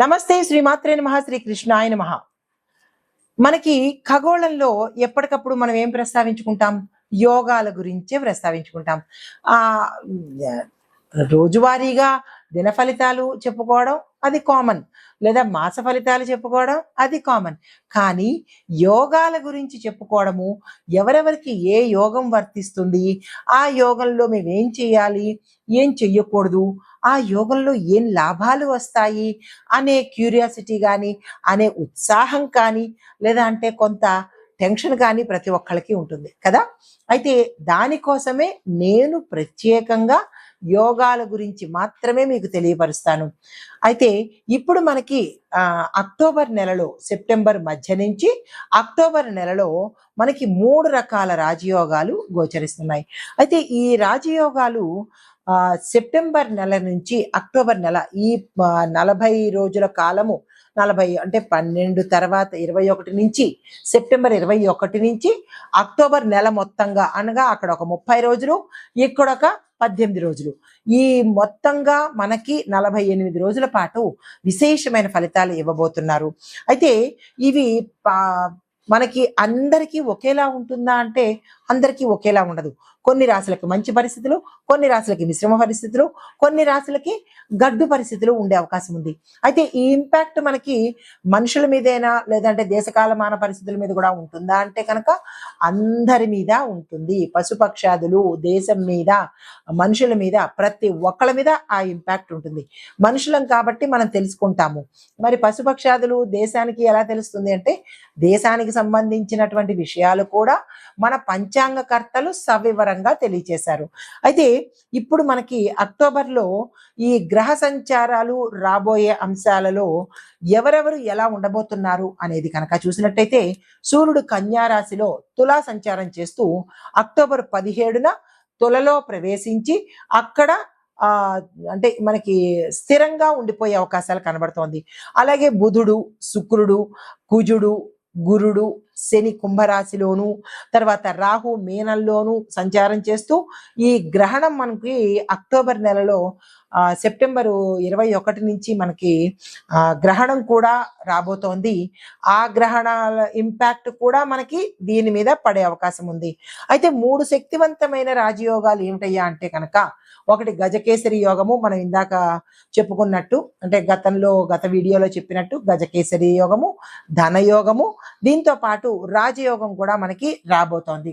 నమస్తే శ్రీమాత్రే నమ శ్రీ కృష్ణాయ నమ. మనకి ఖగోళంలో ఎప్పటికప్పుడు మనం ఏం ప్రస్తావించుకుంటాం? యోగాల గురించే ప్రస్తావించుకుంటాం. ఆ రోజువారీగా దిన ఫలితాలు చెప్పుకోవడం అది కామన్ లేదా మాస ఫలితాలు చెప్పుకోవడం అది కామన్ కానీ యోగాల గురించి చెప్పుకోవడము ఎవరెవరికి ఏ యోగం వర్తిస్తుంది? ఆ యోగంలో మేము ఏం చేయాలి? ఏం చెయ్యకూడదు? ఆ యోగంలో ఏం లాభాలు వస్తాయి? అనే క్యూరియాసిటీ కానీ అనే ఉత్సాహం కానీ లేదా అంటే కొంత టెన్షన్ కానీ ప్రతి ఒక్కళ్ళకి ఉంటుంది కదా? అయితే దానికోసమే నేను ప్రత్యేకంగా యోగాల గురించి మాత్రమే మీకు తెలియపరుస్తాను. అయితే ఇప్పుడు మనకి అక్టోబర్ నెలలో సెప్టెంబర్ మధ్య నుంచి అక్టోబర్ నెలలో మనకి మూడు రకాల రాజయోగాలు గోచరిస్తున్నాయి. అయితే ఈ రాజయోగాలు సెప్టెంబర్ నెల నుంచి అక్టోబర్ నెల ఈ నలభై రోజుల కాలము నలభై అంటే పన్నెండు తర్వాత ఇరవై ఒకటి నుంచి సెప్టెంబర్ ఇరవై ఒకటి నుంచి అక్టోబర్ నెల మొత్తంగా అనగా అక్కడ ఒక ముప్పై రోజులు ఇక్కడ ఒక పద్దెనిమిది రోజులు. ఈ మొత్తంగా మనకి నలభై ఎనిమిది రోజుల పాటు విశేషమైన ఫలితాలు ఇవ్వబోతున్నారు. అయితే ఇవి పా- మనకి అందరికీ ఒకేలా ఉంటుందా అంటే అందరికీ ఒకేలా ఉండదు. కొన్ని రాశులకి మంచి పరిస్థితులు కొన్ని రాశులకి మిశ్రమ పరిస్థితులు కొన్ని రాశులకి గడ్డు పరిస్థితులు ఉండే అవకాశం ఉంది. అయితే ఈ ఇంపాక్ట్ మనకి మనుషుల మీదైనా లేదంటే దేశకాలమాన పరిస్థితుల మీద కూడా ఉంటుందా అంటే కనుక అందరి మీద ఉంటుంది. పశుపక్షాదులు దేశం మీద మనుషుల మీద ప్రతి ఒక్కళ్ళ మీద ఆ ఇంపాక్ట్ ఉంటుంది. మనుషులం కాబట్టి మనం తెలుసుకుంటాము. మరి పశుపక్షాదులు దేశానికి ఎలా తెలుస్తుంది అంటే దేశానికి సంబంధించినటువంటి విషయాలు కూడా మన పంచాంగకర్తలు పరంగా తెలియచేశారు. అయితే ఇప్పుడు మనకి అక్టోబర్లో ఈ గ్రహ సంచారాలు రాబోయే అంశాలలో ఎవరెవరు ఎలా ఉండబోతున్నారు అనేది కనుక చూసినట్టయితే సూర్యుడు కన్యారాశిలో తులా సంచారం చేస్తూ అక్టోబర్ పదిహేడున తులలో ప్రవేశించి అక్కడ అంటే మనకి స్థిరంగా ఉండిపోయే అవకాశాలు కనబడుతోంది. అలాగే బుధుడు శుక్రుడు కుజుడు గురుడు శని కుంభరాశిలోను తర్వాత రాహు మీనంలోను సంచారం చేస్తూ ఈ గ్రహణం మనకి అక్టోబర్ నెలలో సెప్టెంబరు ఇరవై ఒకటి నుంచి మనకి గ్రహణం కూడా రాబోతోంది. ఆ గ్రహణాల ఇంపాక్ట్ కూడా మనకి దీని మీద పడే అవకాశం ఉంది. అయితే మూడు శక్తివంతమైన రాజయోగాలు ఏమిటయ్యా అంటే కనుక ఒకటి గజకేసరి యోగము మనం ఇందాక చెప్పుకున్నట్టు అంటే గతంలో గత వీడియోలో చెప్పినట్టు గజకేసరి యోగము ధనయోగము దీంతో పాటు రాజయోగం కూడా మనకి రాబోతోంది.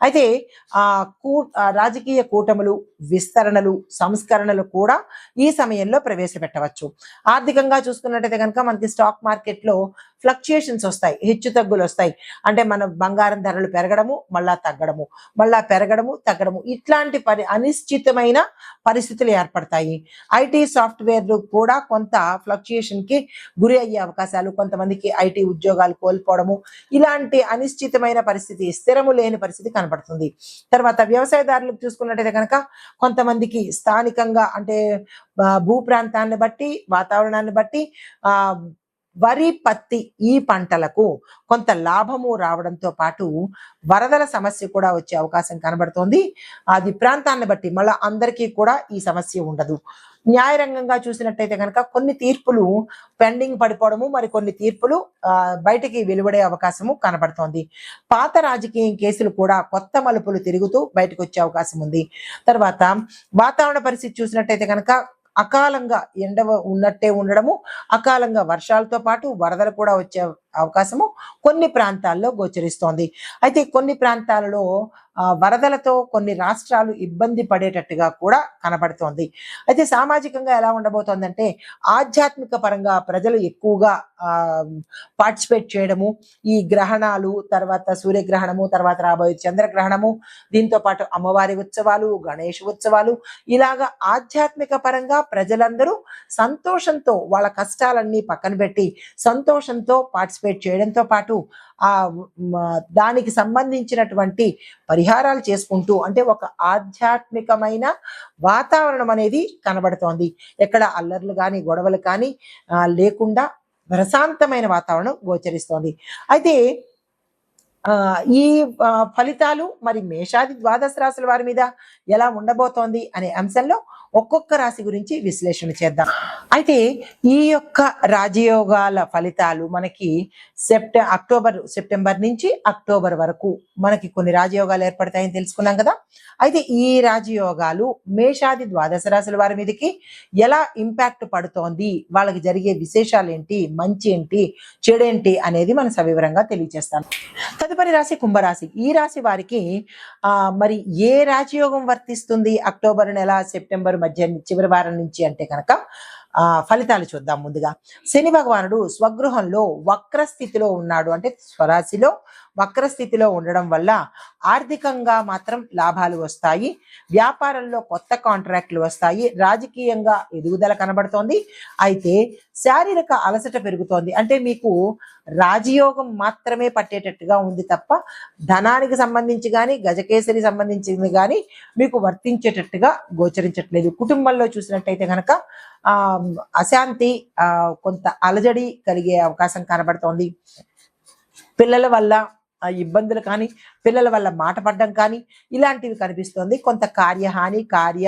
అయితే ఆ కూ రాజకీయ కూటములు విస్తరణలు సంస్కరణలు కూడా ఈ సమయంలో ప్రవేశపెట్టవచ్చు. ఆర్థికంగా చూసుకున్నట్టయితే కనుక మనకి స్టాక్ మార్కెట్లో ఫ్లక్చుయేషన్స్ వస్తాయి హెచ్చు తగ్గులు వస్తాయి. అంటే మన బంగారం ధరలు పెరగడము మళ్ళా తగ్గడము మళ్ళా పెరగడము తగ్గడము. ఇట్లాంటి పరి అనిశ్చితమైన పరిస్థితులు ఏర్పడతాయి. ఐటీ సాఫ్ట్వేర్లు కూడా కొంత ఫ్లక్చుయేషన్కి గురి అయ్యే అవకాశాలు కొంతమందికి ఐటీ ఉద్యోగాలు కోల్పోవడము ఇలాంటి అనిశ్చితమైన పరిస్థితి స్థిరము లేని పరిస్థితి కనబడుతుంది తర్వాత వ్యవసాయదారులకు చూసుకున్నట్టయితే కనుక కొంతమందికి స్థానికంగా అంటే భూ ప్రాంతాన్ని బట్టి వాతావరణాన్ని బట్టి ఆ వరి పత్తి ఈ పంటలకు కొంత లాభము రావడంతో పాటు వరదల సమస్య కూడా వచ్చే అవకాశం కనబడుతోంది. అది ప్రాంతాన్ని బట్టి మళ్ళీ అందరికీ కూడా ఈ సమస్య ఉండదు. న్యాయరంగంగా చూసినట్టయితే కనుక కొన్ని తీర్పులు పెండింగ్ పడిపోవడము మరి కొన్ని తీర్పులు బయటికి వెలువడే అవకాశము కనబడుతోంది. పాత రాజకీయ కేసులు కూడా కొత్త మలుపులు తిరుగుతూ బయటకు వచ్చే అవకాశం ఉంది. తర్వాత వాతావరణ పరిస్థితి చూసినట్టయితే కనుక అకాలంగా ఎండ ఉన్నట్టే ఉండడము అకాలంగా వర్షాలతో పాటు వరదలు కూడా వచ్చే అవకాశము కొన్ని ప్రాంతాల్లో గోచరిస్తోంది. అయితే కొన్ని ప్రాంతాలలో వరదలతో కొన్ని రాష్ట్రాలు ఇబ్బంది పడేటట్టుగా కూడా కనబడుతోంది. అయితే సామాజికంగా ఎలా ఉండబోతోందంటే ఆధ్యాత్మిక పరంగా ప్రజలు ఎక్కువగా పార్టిసిపేట్ చేయడము ఈ గ్రహణాలు తర్వాత సూర్యగ్రహణము తర్వాత రాబోయే చంద్రగ్రహణము దీంతో పాటు అమ్మవారి ఉత్సవాలు గణేష్ ఉత్సవాలు ఇలాగా ఆధ్యాత్మిక పరంగా ప్రజలందరూ సంతోషంతో వాళ్ళ కష్టాలన్నీ పక్కన పెట్టి సంతోషంతో పార్టిసిపేట్ చేయడంతో పాటు ఆ దానికి సంబంధించినటువంటి పరిహారాలు చేసుకుంటూ అంటే ఒక ఆధ్యాత్మికమైన వాతావరణం అనేది కనబడుతోంది. ఎక్కడ అల్లర్లు కానీ గొడవలు కానీ లేకుండా ప్రశాంతమైన వాతావరణం గోచరిస్తోంది. అయితే ఈ ఫలితాలు మరి మేషాది ద్వాదశ రాశుల వారి మీద ఎలా ఉండబోతోంది అనే అంశంలో ఒక్కొక్క రాశి గురించి విశ్లేషణ చేద్దాం. అయితే ఈ యొక్క రాజయోగాల ఫలితాలు మనకి సెప్ట అక్టోబర్ సెప్టెంబర్ నుంచి అక్టోబర్ వరకు మనకి కొన్ని రాజయోగాలు ఏర్పడతాయని తెలుసుకున్నాం కదా. అయితే ఈ రాజయోగాలు మేషాది ద్వాదశ రాశుల వారి మీదకి ఎలా ఇంపాక్ట్ పడుతోంది? వాళ్ళకి జరిగే విశేషాలు ఏంటి మంచి ఏంటి చెడేంటి? అనేది మనం సవివరంగా తెలియజేస్తాం. తదుపరి రాశి కుంభరాశి. ఈ రాశి వారికి ఆ మరి ఏ రాజయోగం వర్తిస్తుంది? అక్టోబర్ నెల సెప్టెంబర్ మధ్య చివరి వారం నుంచి అంటే కనుక ఆ ఫలితాలు చూద్దాం ముందుగా. శని భగవానుడు స్వగృహంలో వక్ర స్థితిలో ఉన్నాడు. అంటే స్వరాశిలో వక్ర స్థితిలో ఉండడం వల్ల ఆర్థికంగా మాత్రం లాభాలు వస్తాయి. వ్యాపారంలో కొత్త కాంట్రాక్ట్లు వస్తాయి. రాజకీయంగా ఎదుగుదల కనబడుతోంది. అయితే శారీరక అలసట పెరుగుతోంది. అంటే మీకు రాజయోగం మాత్రమే పట్టేటట్టుగా ఉంది తప్ప ధనానికి సంబంధించి కానీ గజకేసరి సంబంధించింది కానీ మీకు వర్తించేటట్టుగా గోచరించట్లేదు. కుటుంబంలో చూసినట్టయితే కనుక అశాంతి కొంత అలజడి కలిగే అవకాశం కనబడుతోంది. పిల్లల వల్ల ఇబ్బందులు కానీ పిల్లల వల్ల మాట పడ్డం కానీ ఇలాంటివి కనిపిస్తుంది. కొంత కార్యహాని కార్య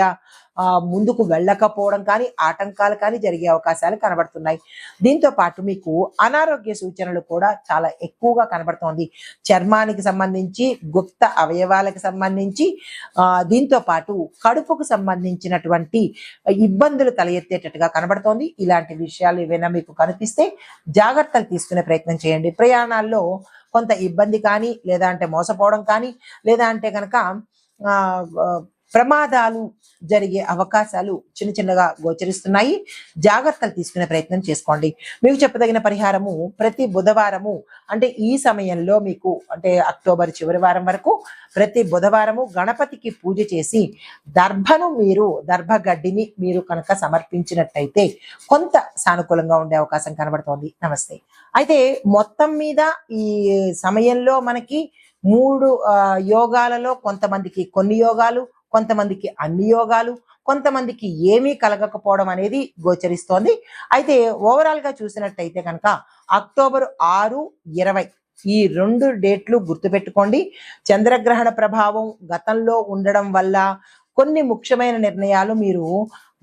ముందుకు వెళ్ళకపోవడం కానీ ఆటంకాలు కానీ జరిగే అవకాశాలు కనబడుతున్నాయి. దీంతో పాటు మీకు అనారోగ్య సూచనలు కూడా చాలా ఎక్కువగా కనబడుతోంది. చర్మానికి సంబంధించి గుప్త అవయవాలకు సంబంధించి దీంతో పాటు కడుపుకు సంబంధించినటువంటి ఇబ్బందులు తల ఎత్తేటట్టుగా కనబడుతోంది. ఇలాంటి విషయాలు ఏవైనా మీకు కనిపిస్తే జాగ్రత్తలు తీసుకునే ప్రయత్నం చేయండి. ప్రయాణాల్లో కొంత ఇబ్బంది కానీ లేదా అంటే మోసపోవడం కానీ లేదా అంటే కనుక ఆ, ఆ, ప్రమాదాలు జరిగే అవకాశాలు చిన్న చిన్నగా గోచరిస్తున్నాయి. జాగ్రత్తలు తీసుకునే ప్రయత్నం చేసుకోండి. మీకు చెప్పదగిన పరిహారము ప్రతి బుధవారము అంటే ఈ సమయంలో మీకు అంటే అక్టోబర్ చివరి వారం వరకు ప్రతి బుధవారము గణపతికి పూజ చేసి దర్భను మీరు దర్భగడ్డిని మీరు కనుక సమర్పించినట్టయితే కొంత సానుకూలంగా ఉండే అవకాశం కనబడుతోంది. నమస్తే. అయితే మొత్తం మీద ఈ సమయంలో మనకి మూడు యోగాలలో కొంతమందికి కొన్ని యోగాలు కొంతమందికి అన్ని యోగాలు కొంతమందికి ఏమీ కలగకపోవడం అనేది గోచరిస్తోంది. అయితే ఓవరాల్గా చూసినట్టయితే కనుక అక్టోబర్ ఆరు ఇరవై ఈ రెండు డేట్లు గుర్తుపెట్టుకోండి. చంద్రగ్రహణ ప్రభావం గతంలో ఉండడం వల్ల కొన్ని ముఖ్యమైన నిర్ణయాలు మీరు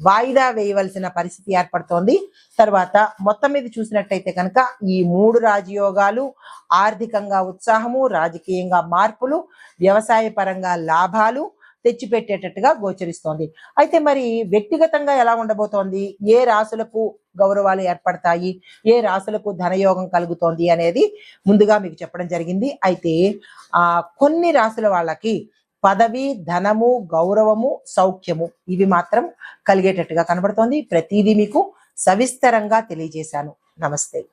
వాయిదా వేయవలసిన పరిస్థితి ఏర్పడుతోంది. తర్వాత మొత్తం మీద చూసినట్టయితే కనుక ఈ మూడు రాజయోగాలు ఆర్థికంగా ఉత్సాహము రాజకీయంగా మార్పులు వ్యవసాయ పరంగా లాభాలు తెచ్చిపెట్టేటట్టుగా గోచరిస్తోంది. అయితే మరి వ్యక్తిగతంగా ఎలా ఉండబోతోంది? ఏ రాసులకు గౌరవాలు ఏర్పడతాయి? ఏ రాసులకు ధనయోగం కలుగుతోంది అనేది ముందుగా మీకు చెప్పడం జరిగింది. అయితే ఆ కొన్ని రాసుల వాళ్ళకి పదవి ధనము గౌరవము సౌఖ్యము ఇవి మాత్రం కలిగేటట్టుగా కనబడుతోంది. ప్రతిదీ మీకు సవిస్తరంగా తెలియజేశాను. నమస్తే.